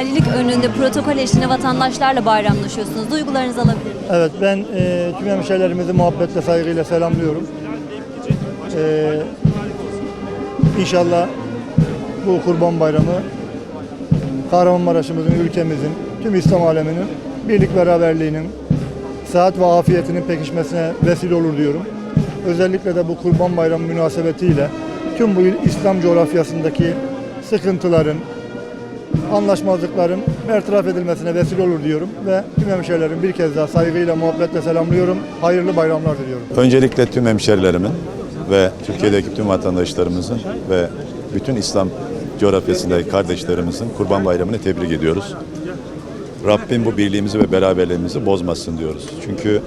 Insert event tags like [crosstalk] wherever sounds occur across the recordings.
Valilik önünde protokol eşliğinde vatandaşlarla bayramlaşıyorsunuz. Duygularınızı alabilir miyim? Evet ben e, tüm hemşehrilerimizi muhabbetle saygıyla selamlıyorum. E, inşallah bu Kurban Bayramı Kahramanmaraş'ımızın, ülkemizin, tüm İslam aleminin birlik beraberliğinin, sıhhat ve afiyetinin pekişmesine vesile olur diyorum. Özellikle de bu Kurban Bayramı münasebetiyle tüm bu İslam coğrafyasındaki sıkıntıların, anlaşmazlıkların bertaraf edilmesine vesile olur diyorum ve tüm hemşehrilerim bir kez daha saygıyla, muhabbetle selamlıyorum. Hayırlı bayramlar diliyorum. Öncelikle tüm hemşerilerimin ve Türkiye'deki tüm vatandaşlarımızın ve bütün İslam coğrafyasındaki kardeşlerimizin Kurban Bayramı'nı tebrik ediyoruz. Rabbim bu birliğimizi ve beraberliğimizi bozmasın diyoruz. Çünkü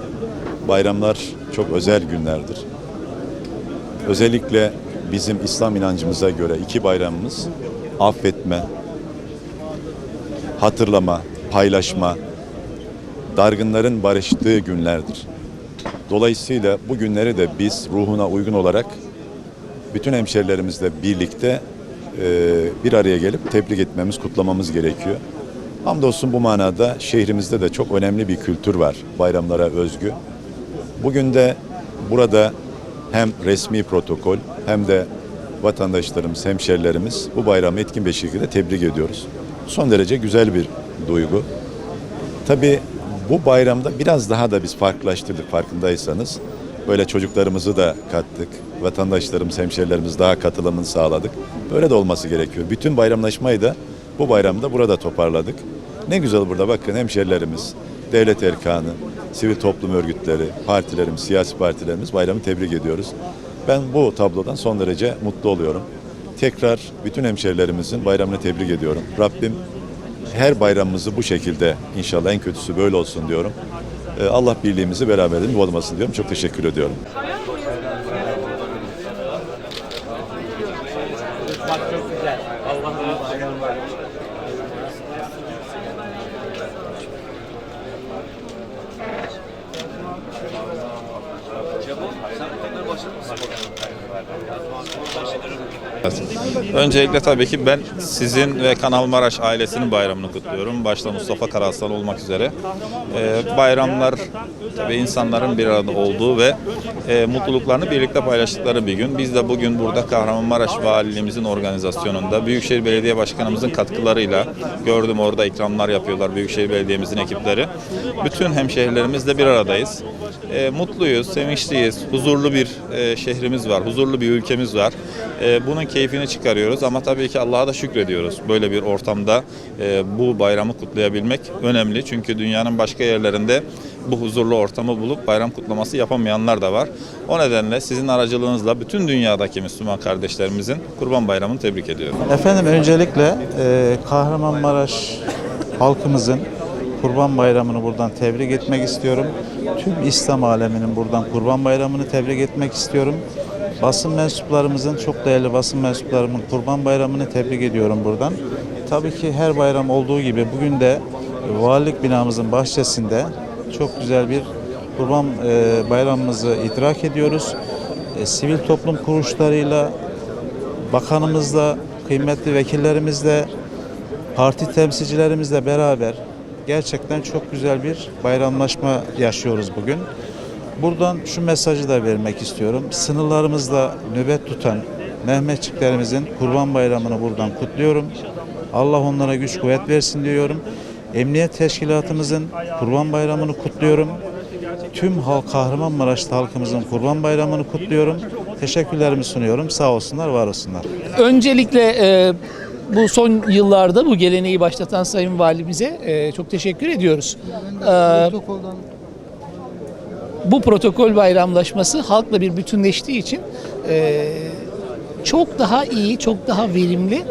bayramlar çok özel günlerdir. Özellikle bizim İslam inancımıza göre iki bayramımız affetme, hatırlama, paylaşma, dargınların barıştığı günlerdir. Dolayısıyla bu günleri de biz ruhuna uygun olarak bütün hemşerilerimizle birlikte e, bir araya gelip tebrik etmemiz, kutlamamız gerekiyor. Hamdolsun bu manada şehrimizde de çok önemli bir kültür var bayramlara özgü. Bugün de burada hem resmi protokol hem de vatandaşlarımız, hemşerilerimiz bu bayramı etkin bir şekilde tebrik ediyoruz. Son derece güzel bir duygu. Tabii bu bayramda biraz daha da biz farklılaştırdık farkındaysanız. Böyle çocuklarımızı da kattık. Vatandaşlarımız, hemşerilerimiz daha katılımını sağladık. Böyle de olması gerekiyor. Bütün bayramlaşmayı da bu bayramda burada toparladık. Ne güzel burada bakın hemşerilerimiz, devlet erkanı, sivil toplum örgütleri, partilerimiz, siyasi partilerimiz bayramı tebrik ediyoruz. Ben bu tablodan son derece mutlu oluyorum. Tekrar bütün hemşerilerimizin bayramını tebrik ediyorum. Rabbim her bayramımızı bu şekilde inşallah en kötüsü böyle olsun diyorum. Ee, Allah birliğimizi beraberliğimizi bozmasın diyorum. Çok teşekkür ediyorum. Öncelikle tabii ki ben sizin ve Kanal Maraş ailesinin bayramını kutluyorum. Başta Mustafa Karaslan olmak üzere. Ee, bayramlar tabii insanların bir arada olduğu ve e, mutluluklarını birlikte paylaştıkları bir gün. Biz de bugün burada Kahramanmaraş Valiliğimizin organizasyonunda Büyükşehir Belediye Başkanımızın katkılarıyla gördüm orada ikramlar yapıyorlar Büyükşehir Belediye'mizin ekipleri. Bütün hemşehrilerimizle bir aradayız. E, mutluyuz, sevinçliyiz, huzurlu bir e, şehrimiz var, huzurlu bir ülkemiz var. E, bunun keyfini çıkarıyoruz ama tabii ki Allah'a da şükrediyoruz. Böyle bir ortamda e, bu bayramı kutlayabilmek önemli. Çünkü dünyanın başka yerlerinde bu huzurlu ortamı bulup bayram kutlaması yapamayanlar da var. O nedenle sizin aracılığınızla bütün dünyadaki Müslüman kardeşlerimizin Kurban Bayramı'nı tebrik ediyorum. Efendim öncelikle e, Kahramanmaraş halkımızın Kurban Bayramı'nı buradan tebrik etmek istiyorum. Tüm İslam aleminin buradan Kurban Bayramı'nı tebrik etmek istiyorum. Basın mensuplarımızın, çok değerli basın mensuplarımın Kurban Bayramı'nı tebrik ediyorum buradan. Tabii ki her bayram olduğu gibi bugün de valilik binamızın bahçesinde çok güzel bir Kurban e, Bayramımızı idrak ediyoruz. E, sivil toplum kuruluşlarıyla, bakanımızla, kıymetli vekillerimizle, parti temsilcilerimizle beraber gerçekten çok güzel bir bayramlaşma yaşıyoruz bugün. Buradan şu mesajı da vermek istiyorum. Sınırlarımızda nöbet tutan Mehmetçiklerimizin Kurban Bayramı'nı buradan kutluyorum. Allah onlara güç kuvvet versin diyorum. Emniyet Teşkilatımızın Kurban Bayramı'nı kutluyorum. Tüm halk Kahramanmaraş'ta halkımızın Kurban Bayramı'nı kutluyorum. Teşekkürlerimi sunuyorum. Sağ olsunlar, var olsunlar. Öncelikle e, bu son yıllarda bu geleneği başlatan Sayın Valimize e, çok teşekkür ediyoruz. E, bu protokol bayramlaşması halkla bir bütünleştiği için e, çok daha iyi, çok daha verimli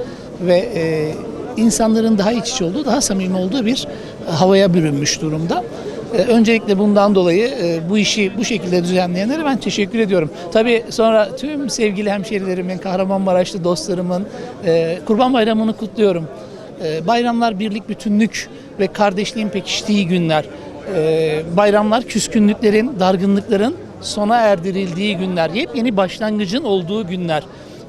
ve e, insanların daha iç içe olduğu, daha samimi olduğu bir havaya bürünmüş durumda. E, Öncelikle bundan dolayı e, bu işi bu şekilde düzenleyenlere ben teşekkür ediyorum. Tabii sonra tüm sevgili hemşerilerimin, Kahramanmaraşlı dostlarımın e, Kurban Bayramı'nı kutluyorum. E, Bayramlar birlik, bütünlük ve kardeşliğin pekiştiği günler. E, Bayramlar küskünlüklerin, dargınlıkların sona erdirildiği günler, yepyeni başlangıcın olduğu günler.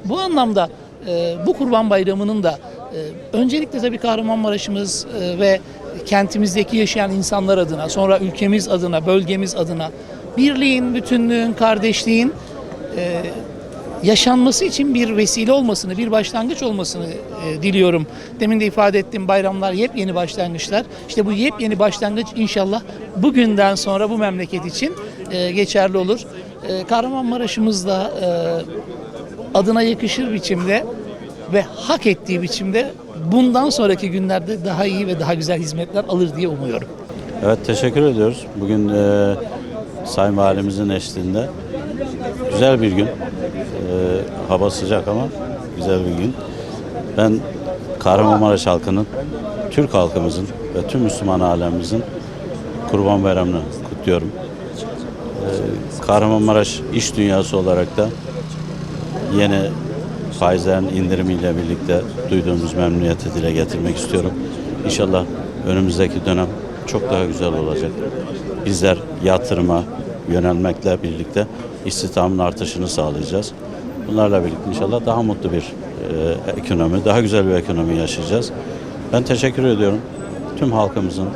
Bu anlamda e, bu Kurban Bayramı'nın da Ee, Öncelikle tabii Kahramanmaraş'ımız e, ve kentimizdeki yaşayan insanlar adına, sonra ülkemiz adına, bölgemiz adına birliğin, bütünlüğün, kardeşliğin e, yaşanması için bir vesile olmasını, bir başlangıç olmasını e, diliyorum. Demin de ifade ettim bayramlar yepyeni başlangıçlar. İşte bu yepyeni başlangıç inşallah bugünden sonra bu memleket için e, geçerli olur. E, Kahramanmaraş'ımız da e, adına yakışır biçimde ve hak ettiği biçimde bundan sonraki günlerde daha iyi ve daha güzel hizmetler alır diye umuyorum. Evet teşekkür ediyoruz. Bugün e, Sayın Valimizin eşliğinde güzel bir gün. E, hava sıcak ama güzel bir gün. Ben Kahramanmaraş halkının, Türk halkımızın ve tüm Müslüman alemimizin Kurban Bayramı'nı kutluyorum. E, Kahramanmaraş iş dünyası olarak da yeni faizlerin indirimiyle birlikte duyduğumuz memnuniyeti dile getirmek istiyorum. İnşallah önümüzdeki dönem çok daha güzel olacak. Bizler yatırıma yönelmekle birlikte istihdamın artışını sağlayacağız. Bunlarla birlikte inşallah daha mutlu bir e, ekonomi, daha güzel bir ekonomi yaşayacağız. Ben teşekkür ediyorum. Tüm halkımızın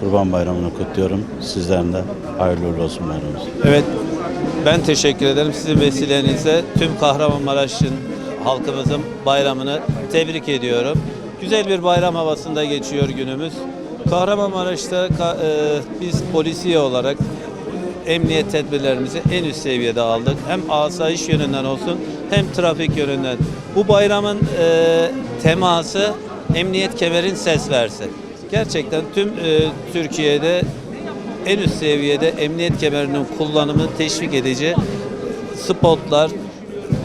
Kurban Bayramı'nı kutluyorum. Sizlerin de hayırlı uğurlu olsun bayramınız. Evet, ben teşekkür ederim. Sizin vesilenizle tüm Kahramanmaraş'ın halkımızın bayramını tebrik ediyorum. Güzel bir bayram havasında geçiyor günümüz. Kahramanmaraş'ta ka- e, biz polisiye olarak emniyet tedbirlerimizi en üst seviyede aldık. Hem asayiş yönünden olsun hem trafik yönünden. Bu bayramın e, teması emniyet kemerin ses versin. Gerçekten tüm e, Türkiye'de en üst seviyede emniyet kemerinin kullanımı teşvik edici spotlar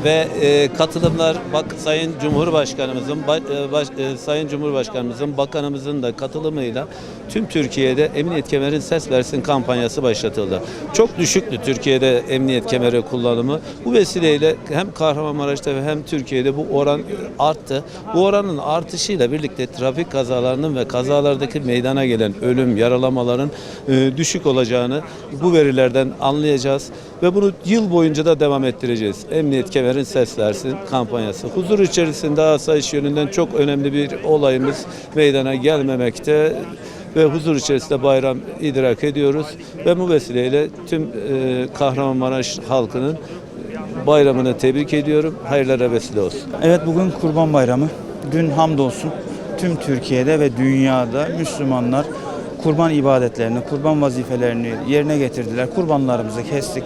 ve e, katılımlar bak Sayın Cumhurbaşkanımızın ba- e, baş- e, Sayın Cumhurbaşkanımızın bakanımızın da katılımıyla tüm Türkiye'de emniyet kemerin ses versin kampanyası başlatıldı. Çok düşüktü Türkiye'de emniyet kemeri kullanımı. Bu vesileyle hem Kahramanmaraş'ta hem Türkiye'de bu oran arttı. Bu oranın artışıyla birlikte trafik kazalarının ve kazalardaki meydana gelen ölüm, yaralamaların e, düşük olacağını bu verilerden anlayacağız ve bunu yıl boyunca da devam ettireceğiz. Emniyet kemerin ses versin kampanyası. Huzur içerisinde asayiş yönünden çok önemli bir olayımız meydana gelmemekte ve huzur içerisinde bayram idrak ediyoruz ve bu vesileyle tüm e, Kahramanmaraş halkının bayramını tebrik ediyorum. Hayırlara vesile olsun. Evet bugün Kurban Bayramı. Dün hamdolsun tüm Türkiye'de ve dünyada Müslümanlar kurban ibadetlerini, kurban vazifelerini yerine getirdiler. Kurbanlarımızı kestik,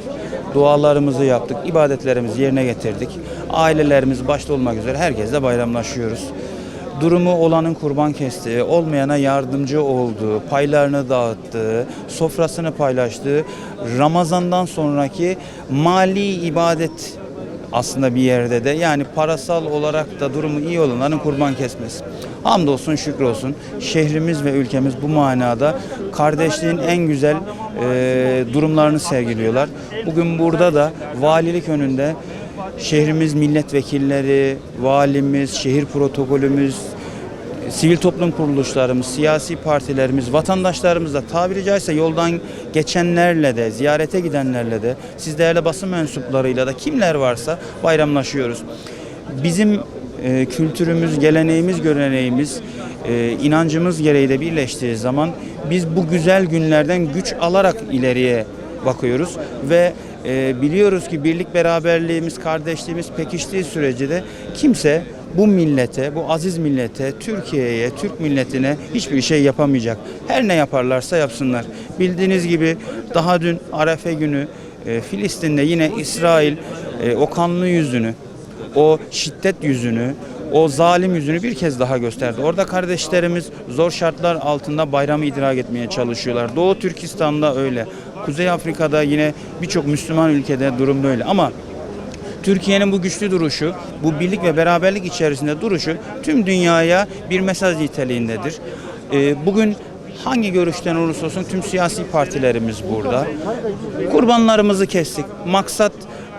dualarımızı yaptık, ibadetlerimizi yerine getirdik. Ailelerimiz başta olmak üzere herkesle bayramlaşıyoruz. Durumu olanın kurban kestiği, olmayana yardımcı olduğu, paylarını dağıttığı, sofrasını paylaştığı Ramazan'dan sonraki mali ibadet aslında bir yerde de yani parasal olarak da durumu iyi olanların kurban kesmesi. Hamdolsun şükür olsun şehrimiz ve ülkemiz bu manada kardeşliğin en güzel e, durumlarını sergiliyorlar. Bugün burada da valilik önünde şehrimiz milletvekilleri, valimiz, şehir protokolümüz, sivil toplum kuruluşlarımız, siyasi partilerimiz, vatandaşlarımız da tabiri caizse yoldan geçenlerle de, ziyarete gidenlerle de, siz değerli basın mensuplarıyla da kimler varsa bayramlaşıyoruz. Bizim e, kültürümüz, geleneğimiz, göreneğimiz, e, inancımız gereği de birleştiği zaman biz bu güzel günlerden güç alarak ileriye bakıyoruz ve e, biliyoruz ki birlik beraberliğimiz, kardeşliğimiz pekiştiği sürece de kimse bu millete, bu aziz millete, Türkiye'ye, Türk milletine hiçbir şey yapamayacak. Her ne yaparlarsa yapsınlar. Bildiğiniz gibi daha dün Arefe günü e, Filistin'de yine İsrail e, o kanlı yüzünü, o şiddet yüzünü, o zalim yüzünü bir kez daha gösterdi. Orada kardeşlerimiz zor şartlar altında bayramı idrak etmeye çalışıyorlar. Doğu Türkistan'da öyle. Kuzey Afrika'da yine birçok Müslüman ülkede durum böyle. Ama Türkiye'nin bu güçlü duruşu, bu birlik ve beraberlik içerisinde duruşu tüm dünyaya bir mesaj niteliğindedir. Ee, bugün hangi görüşten olursa olsun tüm siyasi partilerimiz burada. Kurbanlarımızı kestik. Maksat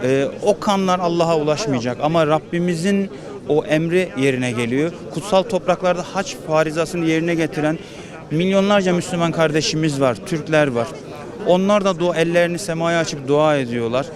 e, o kanlar Allah'a ulaşmayacak ama Rabbimizin o emri yerine geliyor. Kutsal topraklarda haç farizasını yerine getiren milyonlarca Müslüman kardeşimiz var, Türkler var. Onlar da dua, ellerini semaya açıp dua ediyorlar.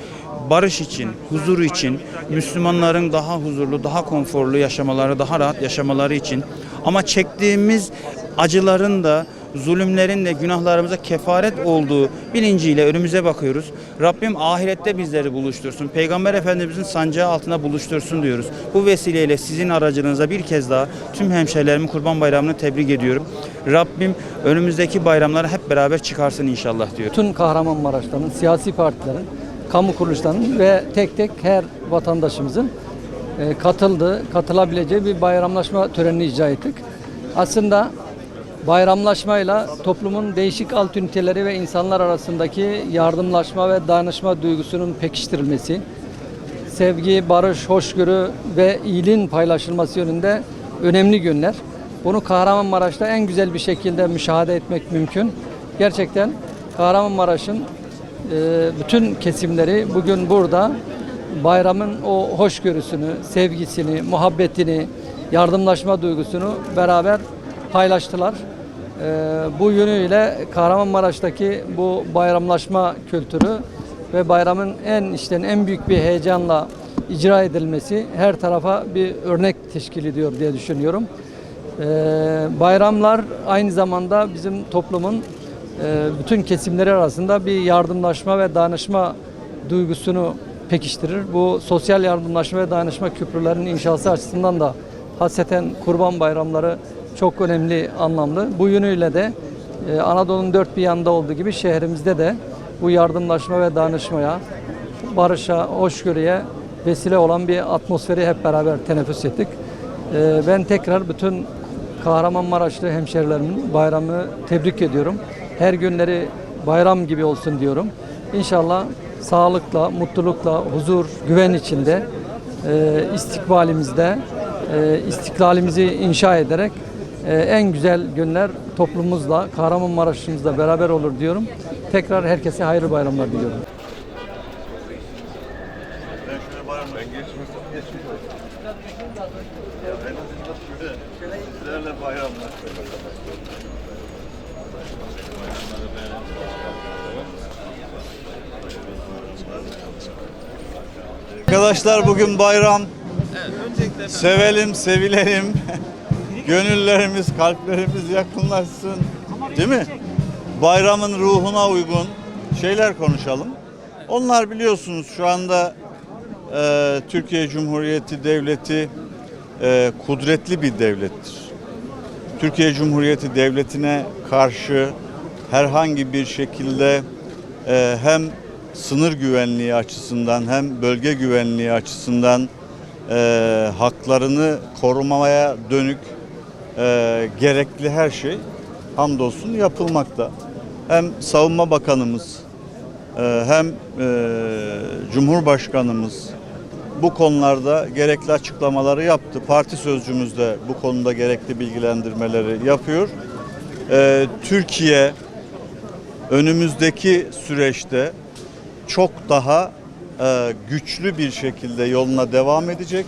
Barış için, huzur için, Müslümanların daha huzurlu, daha konforlu yaşamaları, daha rahat yaşamaları için ama çektiğimiz acıların da zulümlerin de günahlarımıza kefaret olduğu bilinciyle önümüze bakıyoruz. Rabbim ahirette bizleri buluştursun. Peygamber Efendimizin sancağı altına buluştursun diyoruz. Bu vesileyle sizin aracınıza bir kez daha tüm hemşehrilerimin Kurban Bayramı'nı tebrik ediyorum. Rabbim önümüzdeki bayramları hep beraber çıkarsın inşallah diyor. bütün Kahramanmaraşların, siyasi partilerin, kamu kuruluşlarının ve tek tek her vatandaşımızın e, katıldığı, katılabileceği bir bayramlaşma törenini icra ettik. Aslında bayramlaşmayla toplumun değişik alt üniteleri ve insanlar arasındaki yardımlaşma ve dayanışma duygusunun pekiştirilmesi, sevgi, barış, hoşgörü ve iyiliğin paylaşılması yönünde önemli günler. Bunu Kahramanmaraş'ta en güzel bir şekilde müşahede etmek mümkün. Gerçekten Kahramanmaraş'ın bütün kesimleri bugün burada bayramın o hoşgörüsünü, sevgisini, muhabbetini, yardımlaşma duygusunu beraber paylaştılar. E, bu yönüyle Kahramanmaraş'taki bu bayramlaşma kültürü ve bayramın en işten en büyük bir heyecanla icra edilmesi her tarafa bir örnek teşkil ediyor diye düşünüyorum. Ee, bayramlar aynı zamanda bizim toplumun bütün kesimleri arasında bir yardımlaşma ve dayanışma duygusunu pekiştirir. Bu sosyal yardımlaşma ve dayanışma köprülerinin inşası açısından da hasreten kurban bayramları çok önemli, anlamlı. Bu yönüyle de e, Anadolu'nun dört bir yanında olduğu gibi şehrimizde de bu yardımlaşma ve dayanışmaya, barışa, hoşgörüye vesile olan bir atmosferi hep beraber teneffüs ettik. Ee, Ben tekrar bütün Kahramanmaraşlı hemşerilerimin bayramını tebrik ediyorum. Her günleri bayram gibi olsun diyorum. İnşallah sağlıkla, mutlulukla, huzur, güven içinde e, istikbalimizde e, istiklalimizi inşa ederek e, en güzel günler toplumumuzla, Kahramanmaraş'ımızla beraber olur diyorum. Tekrar herkese hayırlı bayramlar diliyorum. Arkadaşlar bugün bayram. Sevelim, sevilelim. [laughs] Gönüllerimiz, kalplerimiz yakınlaşsın. Değil mi? Bayramın ruhuna uygun şeyler konuşalım. Onlar biliyorsunuz şu anda e, Türkiye Cumhuriyeti Devleti e, kudretli bir devlettir. Türkiye Cumhuriyeti Devleti'ne karşı herhangi bir şekilde e, hem sınır güvenliği açısından hem bölge güvenliği açısından e, haklarını korumaya dönük e, gerekli her şey hamdolsun yapılmakta. Hem Savunma Bakanımız e, hem e, Cumhurbaşkanımız bu konularda gerekli açıklamaları yaptı. Parti sözcümüz de bu konuda gerekli bilgilendirmeleri yapıyor. E, Türkiye önümüzdeki süreçte çok daha e, güçlü bir şekilde yoluna devam edecek.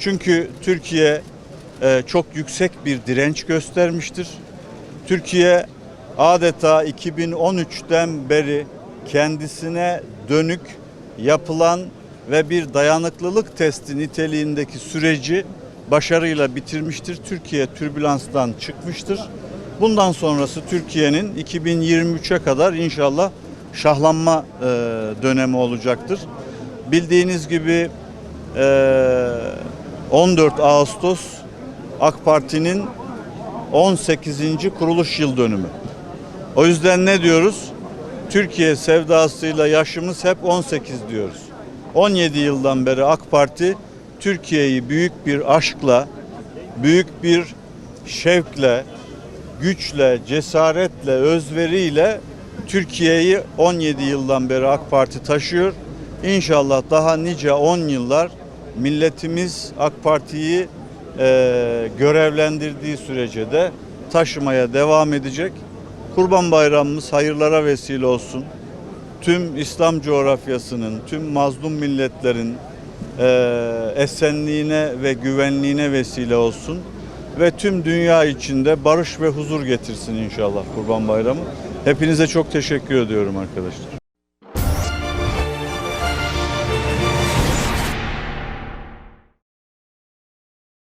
Çünkü Türkiye e, çok yüksek bir direnç göstermiştir. Türkiye adeta 2013'ten beri kendisine dönük yapılan ve bir dayanıklılık testi niteliğindeki süreci başarıyla bitirmiştir. Türkiye türbülanstan çıkmıştır. Bundan sonrası Türkiye'nin 2023'e kadar inşallah şahlanma e, dönemi olacaktır. Bildiğiniz gibi e, 14 Ağustos AK Parti'nin 18. kuruluş yıl dönümü. O yüzden ne diyoruz? Türkiye sevdasıyla yaşımız hep 18 diyoruz. 17 yıldan beri AK Parti Türkiye'yi büyük bir aşkla, büyük bir şevkle, güçle, cesaretle, özveriyle Türkiye'yi 17 yıldan beri AK Parti taşıyor. İnşallah daha nice 10 yıllar milletimiz AK Parti'yi e, görevlendirdiği sürece de taşımaya devam edecek. Kurban Bayramımız hayırlara vesile olsun. Tüm İslam coğrafyasının, tüm mazlum milletlerin e, esenliğine ve güvenliğine vesile olsun. Ve tüm dünya içinde barış ve huzur getirsin inşallah Kurban Bayramı. Hepinize çok teşekkür ediyorum arkadaşlar.